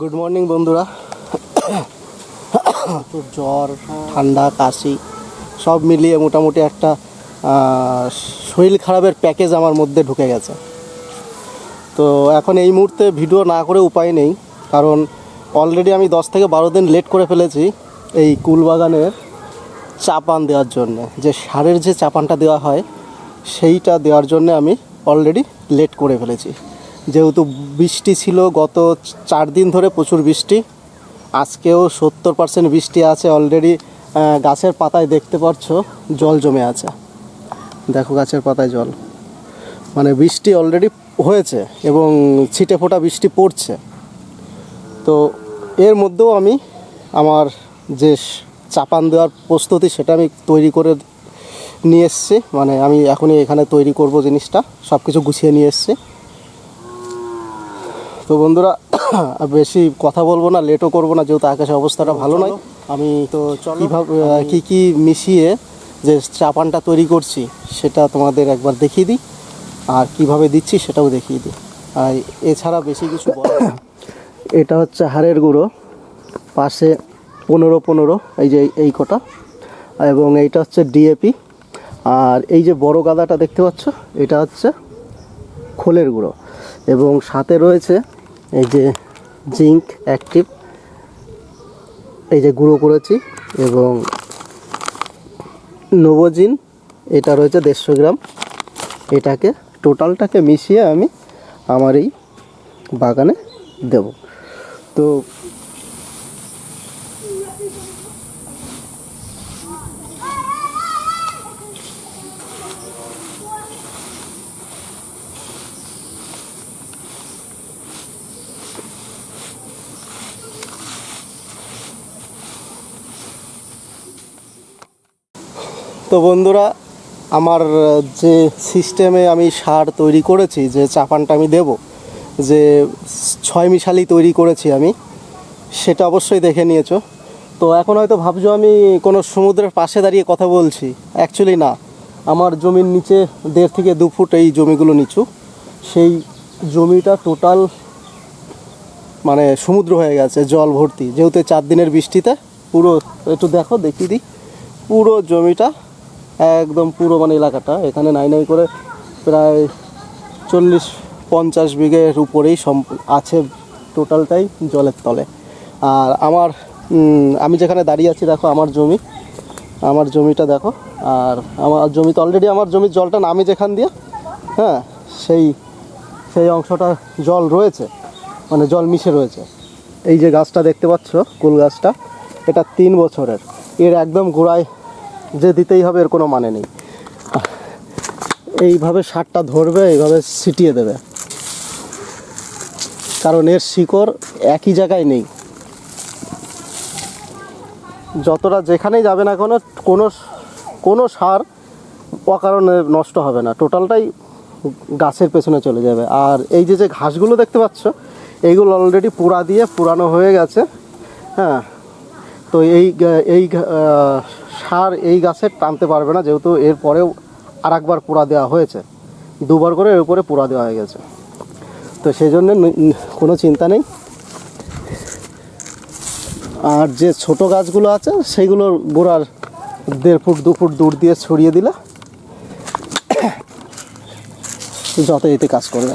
Good morning বন্ধুরা। তো জ্বর, ঠান্ডা, কাশি, সব মিলিয়ে মোটামুটি একটা শরীর খারাপের প্যাকেজ আমার মধ্যে ঢুকে গেছে। তো এখন এই মুহূর্তে ভিডিও না করে উপায় নেই, কারণ অলরেডি আমি দশ থেকে বারো দিন লেট করে ফেলেছি এই কুলবাগানের চাপান দেওয়ার জন্য। যে সারের যে চাপানটা দেওয়া হয়, সেইটা দেওয়ার জন্য আমি অলরেডি লেট করে ফেলেছি। যেহেতু বৃষ্টি ছিল গত চার দিন ধরে প্রচুর বৃষ্টি। আজকেও সত্তর পার্সেন্ট বৃষ্টি আছে অলরেডি গাছের পাতায় দেখতে পাচ্ছ, জল জমে আছে। দেখো গাছের পাতায় জল। মানে বৃষ্টি অলরেডি হয়েছে এবং ছিটে ফোটা বৃষ্টি পড়ছে। তো এর মধ্যেও আমি আমার যে চাপান দেওয়ার প্রস্তুতি সেটা আমি তৈরি করে নিয়ে এসছি। মানে আমি এখনই এখানে তৈরি করব জিনিসটা সব কিছু গুছিয়ে নিয়ে এসছি। তো বন্ধুরা আর বেশি কথা বলব না লেটও করব না যেহেতু আকাশের অবস্থাটা ভালো নয়। আমি তো কীভাবে কী কী মিশিয়ে যে চাপানটা তৈরি করছি সেটা তোমাদের একবার দেখিয়ে দিই। আর কীভাবে দিচ্ছি সেটাও দেখিয়ে দিই। আর এছাড়া বেশি কিছু এটা হচ্ছে হাড়ের গুঁড়ো পাশে পনেরো পনেরো এই যে এই কটা। এবং এইটা হচ্ছে ডিএপি আর এই যে বড় গাদাটা দেখতে পাচ্ছ এটা হচ্ছে খোলের গুঁড়ো। এবং সাথে রয়েছে এই যে জিঙ্ক অ্যাক্টিভ এই যে গুঁড়ো করেছি এবং নোভোজিন এটা রয়েছে দেড়শো গ্রাম। এটাকে টোটালটাকে মিশিয়ে আমি আমার এই বাগানে দেব। তো তো বন্ধুরা, আমার যে সিস্টেমে আমি সার তৈরি করেছি, যে চাপানটা আমি দেব, যে ছয় মিশালি তৈরি করেছি আমি, সেটা অবশ্যই দেখে নিয়েছো। তো এখন হয়তো ভাবছ আমি কোনো সমুদ্রের পাশে দাঁড়িয়ে কথা বলছি। অ্যাকচুয়ালি না, আমার জমির নিচে দেড় থেকে দু ফুট এই জমিগুলো নিচু। সেই জমিটা টোটাল মানে সমুদ্র হয়ে গেছে, জল ভর্তি। যেহেতু চার দিনের বৃষ্টিতে, পুরো, একটু দেখো, দেখিয়ে দিই। পুরো জমিটা একদম পুরো মানে এলাকাটা। এখানে নাই নাই করে প্রায় চল্লিশ, পঞ্চাশ বিঘের উপরেই সম আছে টোটালটাই জলের তলে। আর আমার আমি যেখানে দাঁড়িয়ে আছি, দেখো আমার জমি। আমার জমিটা দেখো। আর আমার জমিতে অলরেডি আমার জমির জলটা নামে যেখান দিয়ে হ্যাঁ সেই সেই অংশটা জল রয়েছে। মানে জল মিশে রয়েছে। এই যে গাছটা দেখতে পাচ্ছ, কুল গাছটা, এটা তিন বছরের। এর একদম গোড়ায় যে দিতেই হবে, এর কোনো মানে নেই। এইভাবে সারটা ধরবে, এইভাবে ছিটিয়ে দেবে। কারণ এর শিকড় একই জায়গায় নেই। যতটা যেখানেই যাবে না কোনো কোনো কোনো সার অকারণে নষ্ট হবে না। টোটালটাই গাছের পেছনে চলে যাবে। আর এই যে যে ঘাসগুলো দেখতে পাচ্ছ, এইগুলো অলরেডি পুরা দিয়ে পুরানো হয়ে গেছে। হ্যাঁ তো এই এই সার এই গাছে টানতে পারবে না, যেহেতু এর পরেও আর একবার পোড়া দেওয়া হয়েছে। দুবার করে এর উপরে পোড়া দেওয়া হয়ে গেছে। তো সেই জন্য কোনো চিন্তা নেই। আর যে ছোট গাছগুলো আছে সেইগুলোর গোড়ার দেড় ফুট, দু ফুট দূর দিয়ে ছড়িয়ে দিলে যত এতে কাজ করবে।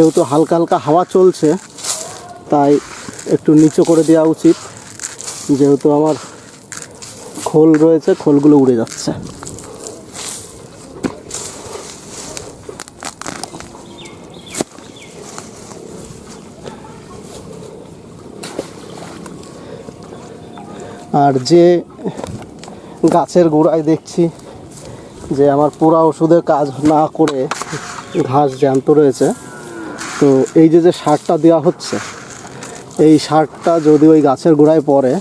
যেহেতু হালকা হালকা হাওয়া চলছে, তাই একটু নিচু করে দেওয়া উচিত। যেহেতু আমার খোল রয়েছে, খোলগুলো উড়ে যাচ্ছে। আর যে গাছের গোড়ায় দেখছি যে আমার পুরা ওষুধের কাজ না করে ঘাস জ্যান্ত রয়েছে তো এই যে যে সারটা দেওয়া হচ্ছে, এই সারটা যদি ওই গাছের গোড়ায় পড়ে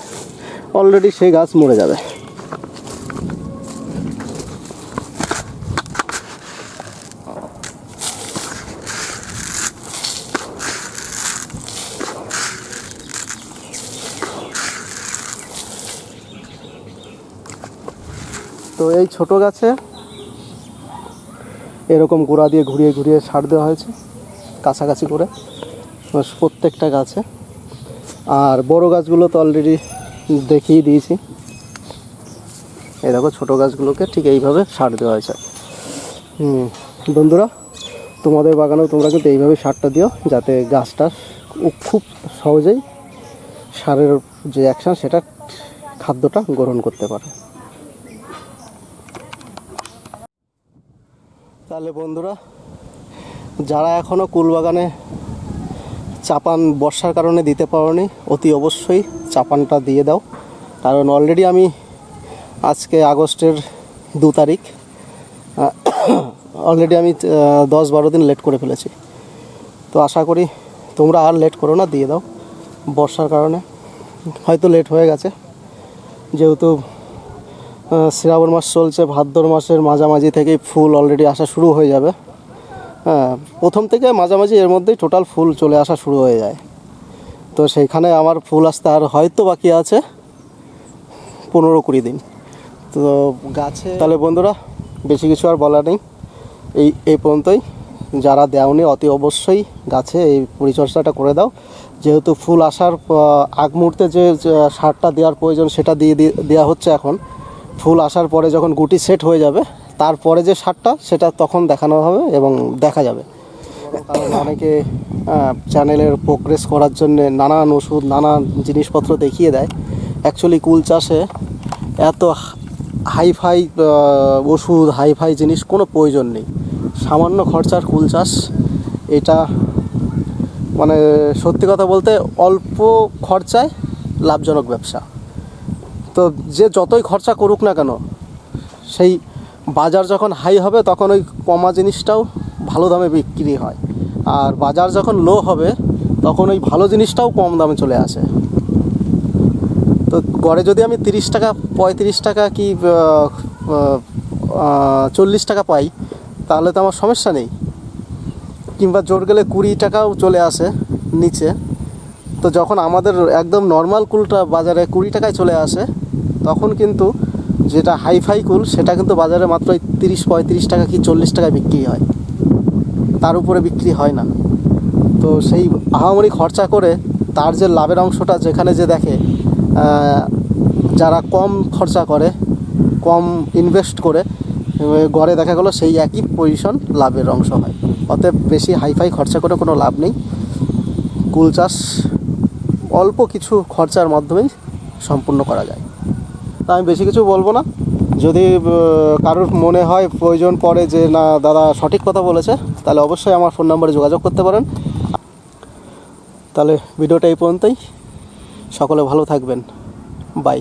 অলরেডি সেই গাছ মরে যাবে। তো এই ছোট গাছে এরকম গোড়া দিয়ে ঘুরিয়ে ঘুরিয়ে সার দেওয়া হয়েছে। কাছাকাছি করে প্রত্যেকটা গাছে। আর বড় গাছগুলো তো অলরেডি দেখিয়ে দিয়েছি। এই দেখো ছোটো গাছগুলোকে ঠিক এইভাবে সার দেওয়া হয়েছে। বন্ধুরা, তোমাদের বাগানেও তোমরা কিন্তু এইভাবে সারটা দিও, যাতে গাছটা খুব সহজেই সারের যে অ্যাকশান সেটা খাদ্যটা গ্রহণ করতে পারে। তাহলে বন্ধুরা যারা এখনও কুলবাগানে চাপান বর্ষার কারণে দিতে পারোনি, অতি অবশ্যই চাপানটা দিয়ে দাও। কারণ অলরেডি আমি আজকে আগস্টের দু তারিখ অলরেডি আমি দশ বারো দিন লেট করে ফেলেছি। তো আশা করি তোমরা আর লেট করো না, দিয়ে দাও বর্ষার কারণে। হয়তো লেট হয়ে গেছে। যেহেতু শ্রাবণ মাস চলছে, ভাদ্র মাসের মাঝামাঝি থেকেই ফুল অলরেডি আসা শুরু হয়ে যাবে। হ্যাঁ প্রথম থেকে মাঝামাঝি এর মধ্যেই টোটাল ফুল চলে আসা শুরু হয়ে যায়। তো সেইখানে আমার ফুল আসতে আর হয়তো বাকি আছে পনেরো কুড়ি দিন। তো গাছে তাহলে বন্ধুরা, বেশি কিছু আর বলার নেই। এই এই পর্যন্তই। যারা দেওনি, অতি অবশ্যই গাছে এই পরিচর্যাটা করে দাও। যেহেতু ফুল আসার আগ মুহূর্তে যে সারটা দেওয়ার প্রয়োজন, সেটা দিয়ে- দেওয়া হচ্ছে এখন। ফুল আসার পরে যখন গুটি সেট হয়ে যাবে তারপরে যে সারটা, সেটা তখন দেখানো হবে এবং দেখা যাবে। অনেকে চ্যানেলের প্রোগ্রেস করার জন্য নানান ওষুধ, নানান জিনিসপত্র দেখিয়ে দেয়। অ্যাকচুয়ালি কুল চাষে এত হাইফাই ওষুধ, হাইফাই জিনিস কোনো প্রয়োজন নেই। সামান্য খরচার কুল চাষ, এটা মানে সত্যি কথা বলতে অল্প খরচায় লাভজনক ব্যবসা। তো যে যতই খরচা করুক না কেন, সেই বাজার যখন হাই হবে, তখন ওই কমা জিনিসটাও ভালো দামে বিক্রি হয়। আর বাজার যখন লো হবে, তখন ওই ভালো জিনিসটাও কম দামে চলে আসে। তো গড়ে যদি আমি তিরিশ টাকা, পঁয়ত্রিশ টাকা কি চল্লিশ টাকা পাই, তাহলে তো আমার সমস্যা নেই। কিংবা জোর গেলে কুড়ি টাকাও চলে আসে নিচে। তো যখন আমাদের একদম নর্মাল কুলটা বাজারে কুড়ি টাকায় চলে আসে, তখন কিন্তু যেটা হাইফাই কুল, সেটা কিন্তু বাজারে মাত্র তিরিশ, পঁয়ত্রিশ টাকা কি চল্লিশ টাকায় বিক্রি হয়। তার উপরে বিক্রি হয় না। তো সেই আহামরি খরচা করে তার যে লাভের অংশটা যেখানে যে দেখে যারা কম খরচা করে, কম ইনভেস্ট করে গড়ে দেখা গেলো সেই একই পজিশন লাভের অংশ হয়। অতএব বেশি হাইফাই খরচা করে কোনো লাভ নেই। কুল চাষ অল্প কিছু খরচার মাধ্যমেই সম্পূর্ণ করা যায়। তা আমি বেশি কিছু বলব না। যদি কারোর মনে হয় প্রয়োজন পড়ে যে, না, দাদা সঠিক কথা বলেছে, তাহলে অবশ্যই আমার ফোন নাম্বারে যোগাযোগ করতে পারেন। তাহলে ভিডিওটা এই পর্যন্তই। সকলে ভালো থাকবেন। বাই